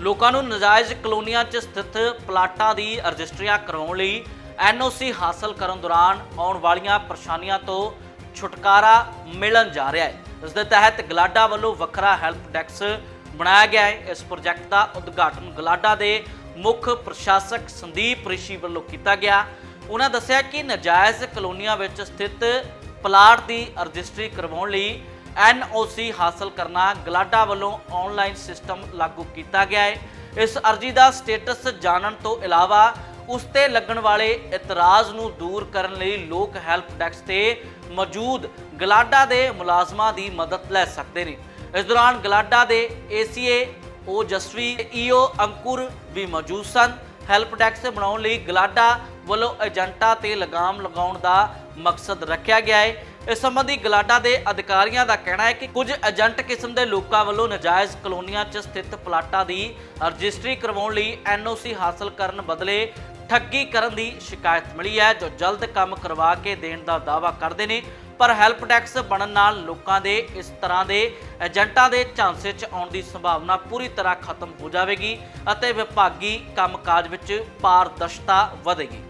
ਲੋਕਾਂ ਨੂੰ ਨਜਾਇਜ਼ ਕਲੋਨੀਆਂ 'ਚ ਸਥਿਤ ਪਲਾਟਾਂ ਦੀ ਰਜਿਸਟਰੀਆਂ ਕਰਵਾਉਣ ਲਈ ਐਨਓਸੀ ਹਾਸਲ ਕਰਨ ਦੌਰਾਨ ਆਉਣ ਵਾਲੀਆਂ ਪਰੇਸ਼ਾਨੀਆਂ ਤੋਂ ਛੁਟਕਾਰਾ ਮਿਲਣ ਜਾ ਰਿਹਾ ਹੈ। ਇਸ ਦੇ ਤਹਿਤ ਗਲਾਡਾ ਵੱਲੋਂ ਵੱਖਰਾ ਹੈਲਪ ਡੈਸਕ ਬਣਾਇਆ ਗਿਆ ਹੈ। ਇਸ ਪ੍ਰੋਜੈਕਟ ਦਾ ਉਦਘਾਟਨ ਗਲਾਡਾ ਦੇ ਮੁੱਖ ਪ੍ਰਸ਼ਾਸਕ ਸੰਦੀਪ ਰਿਸ਼ੀ ਵੱਲੋਂ ਕੀਤਾ ਗਿਆ। ਉਹਨਾਂ ਦੱਸਿਆ ਕਿ ਨਜਾਇਜ਼ ਕਲੋਨੀਆਂ ਵਿੱਚ ਸਥਿਤ ਪਲਾਟ ਦੀ ਰਜਿਸਟਰੀ ਕਰਵਾਉਣ ਲਈ ਐਨਓਸੀ ਹਾਸਲ ਕਰਨਾ ਗਲਾਡਾ ਵੱਲੋਂ ਆਨਲਾਈਨ ਸਿਸਟਮ ਲਾਗੂ ਕੀਤਾ ਗਿਆ ਹੈ। ਇਸ ਅਰਜੀ ਦਾ ਸਟੇਟਸ ਜਾਣਨ ਤੋਂ ਇਲਾਵਾ ਉਸ ਤੇ ਲੱਗਣ ਵਾਲੇ ਇਤਰਾਜ਼ ਨੂੰ ਦੂਰ ਕਰਨ ਲਈ ਲੋਕ ਹੈਲਪ ਡੈਸਕ ਤੇ ਮੌਜੂਦ ਗਲਾਡਾ ਦੇ ਮੁਲਾਜ਼ਮਾਂ ਦੀ ਮਦਦ ਲੈ ਸਕਦੇ ਨੇ। ਇਸ ਦੌਰਾਨ ਗਲਾਡਾ ਦੇ ਏਸੀਏ ਓ ਜਸਵੀ ਈਓ ਅੰਕੁਰ ਵੀ ਮੌਜੂਦ ਸਨ। ਹੈਲਪ ਡੈਸਕ ਬਣਾਉਣ ਲਈ ਗਲਾਡਾ ਵੱਲੋਂ ਏਜੰਟਾਂ ਤੇ ਲਗਾਮ ਲਗਾਉਣ ਦਾ ਮਕਸਦ ਰੱਖਿਆ ਗਿਆ ਹੈ। ਇਸ ਸੰਬੰਧੀ ਗਲਾਡਾ ਦੇ ਅਧਿਕਾਰੀਆਂ ਦਾ ਕਹਿਣਾ ਹੈ ਕਿ ਕੁਝ ਏਜੰਟ ਕਿਸਮ ਦੇ ਲੋਕਾਂ ਵੱਲੋਂ ਨਜਾਇਜ਼ ਕਲੋਨੀਆਂ 'ਚ ਸਥਿਤ ਪਲਾਟਾਂ ਦੀ ਰਜਿਸਟਰੀ ਕਰਵਾਉਣ ਲਈ ਐਨਓਸੀ ਹਾਸਲ ਕਰਨ ਬਦਲੇ ਠੱਗੀ ਕਰਨ ਦੀ ਸ਼ਿਕਾਇਤ ਮਿਲੀ ਹੈ, ਜੋ ਜਲਦ ਕੰਮ ਕਰਵਾ ਕੇ ਦੇਣ ਦਾ ਦਾਅਵਾ ਕਰਦੇ ਨੇ। ਪਰ ਹੈਲਪ ਡੈਸਕ ਬਣਨ ਨਾਲ ਲੋਕਾਂ ਦੇ ਇਸ ਤਰ੍ਹਾਂ ਦੇ ਏਜੰਟਾਂ ਦੇ ਝਾਂਸੇ 'ਚ ਆਉਣ ਦੀ ਸੰਭਾਵਨਾ ਪੂਰੀ ਤਰ੍ਹਾਂ ਖਤਮ ਹੋ ਜਾਵੇਗੀ ਅਤੇ ਵਿਭਾਗੀ ਕੰਮਕਾਜ ਵਿੱਚ ਪਾਰਦਰਸ਼ਤਾ ਵਧੇਗੀ।